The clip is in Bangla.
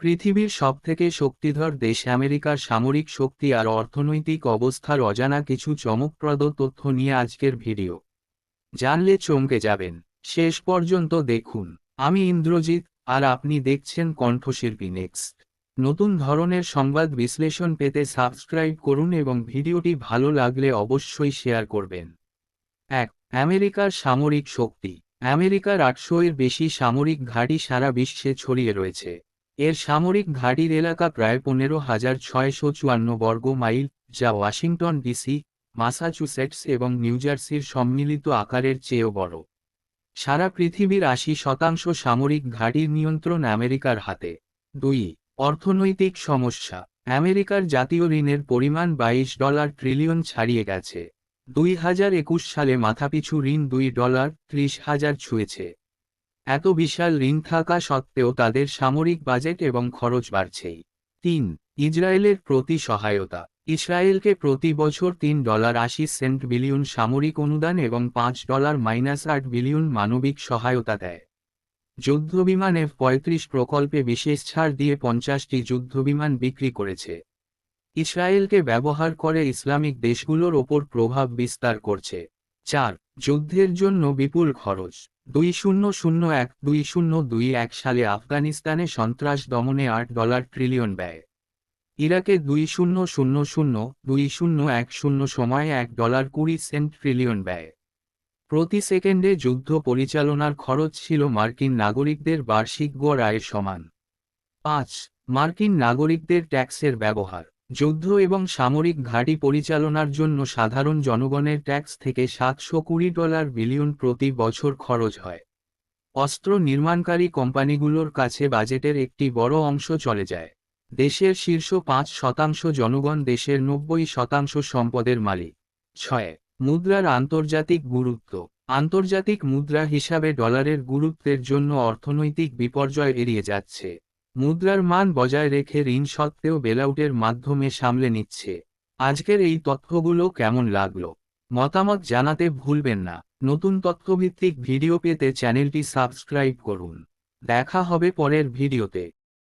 পৃথিবীর সবথেকে শক্তিধর দেশ আমেরিকার সামরিক শক্তি আর অর্থনৈতিক অবস্থার অজানা কিছু চমকপ্রদ তথ্য নিয়ে আজকের ভিডিও। জানলে চমকে যাবেন। শেষ পর্যন্ত দেখুন। আমি ইন্দ্রজিৎ, আর আপনি দেখছেন কণ্ঠশিল্পী নেক্সট। নতুন ধরনের সংবাদ বিশ্লেষণ পেতে সাবস্ক্রাইব করুন এবং ভিডিওটি ভালো লাগলে অবশ্যই শেয়ার করবেন। এক, আমেরিকার সামরিক শক্তি। আমেরিকার আটশো এর বেশি সামরিক ঘাঁটি সারা বিশ্বে ছড়িয়ে রয়েছে। এর সামরিক ঘাঁটির এলাকা প্রায় পনেরো হাজার ছয়শো চুয়ান্ন বর্গ মাইল, যা ওয়াশিংটন ডিসি, মাসাচুসেটস এবং নিউজার্সির সম্মিলিত আকারের চেয়েও বড়। সারা পৃথিবীর আশি শতাংশ সামরিক ঘাঁটির নিয়ন্ত্রণ আমেরিকার হাতে। দুই, অর্থনৈতিক সমস্যা। আমেরিকার জাতীয় ঋণের পরিমাণ বাইশ ডলার ট্রিলিয়ন ছাড়িয়ে গেছে। দুই হাজার একুশ সালে মাথাপিছু ঋণ দুই ডলার ত্রিশ হাজার ছুঁয়েছে। এত বিশাল ঋণ থাকা সত্ত্বেও তাদের সামরিক বাজেট এবং খরচ বাড়ছেই। তিন, ইসরায়েলের প্রতি সহায়তা। ইসরায়েলকে প্রতি বছর তিন ডলার আশি সেন্ট বিলিয়ন সামরিক অনুদান এবং পাঁচ ডলার মাইনাস আট বিলিয়ন মানবিক সহায়তা দেয়। যুদ্ধবিমান এফ পঁয়ত্রিশ প্রকল্পে বিশেষ ছাড় দিয়ে পঞ্চাশটি যুদ্ধবিমান বিক্রি করেছে। ইসরায়েলকে ব্যবহার করে ইসলামিক দেশগুলোর ওপর প্রভাব বিস্তার করছে। চার যুদ্ধের জন্য বিপুল খরচ। দুই শূন্য শূন্য এক, দুই শূন্য দুই এক সালে আফগানিস্তানে সন্ত্রাস দমনে আট ডলার ট্রিলিয়ন ব্যয়। ইরাকে দুই শূন্য শূন্য শূন্য, দুই শূন্য এক শূন্য সময়ে এক ডলার কুড়ি সেন্ট ট্রিলিয়ন ব্যয়। প্রতি সেকেন্ডে যুদ্ধ পরিচালনার খরচ ছিল মার্কিন নাগরিকদের বার্ষিক গড় আয়ের সমান। পাঁচ, মার্কিন নাগরিকদের ট্যাক্সের ব্যবহার। যুদ্ধ এবং সামরিক ঘাঁটি পরিচালনার জন্য সাধারণ জনগণের ট্যাক্স থেকে সাতশো কুড়ি ডলার বিলিয়ন প্রতি বছর খরচ হয়। অস্ত্র নির্মাণকারী কোম্পানিগুলোর কাছে বাজেটের একটি বড় অংশ চলে যায়। দেশের শীর্ষ পাঁচ শতাংশ জনগণ দেশের নব্বই শতাংশ সম্পদের মালিক। ছয়, মুদ্রার আন্তর্জাতিক গুরুত্ব। আন্তর্জাতিক মুদ্রা হিসাবে ডলারের গুরুত্বের জন্য অর্থনৈতিক বিপর্যয় এড়িয়ে যাচ্ছে। মুদ্রার মান বজায় রেখে ঋণ সত্ত্বেও বেলাউটের মাধ্যমে সামলে নিচ্ছে। আজকের এই তথ্যগুলো কেমন লাগল? মতামত জানাতে ভুলবেন না। নতুন তথ্যভিত্তিক ভিডিও পেতে চ্যানেলটি সাবস্ক্রাইব করুন। দেখা হবে পরের ভিডিওতে।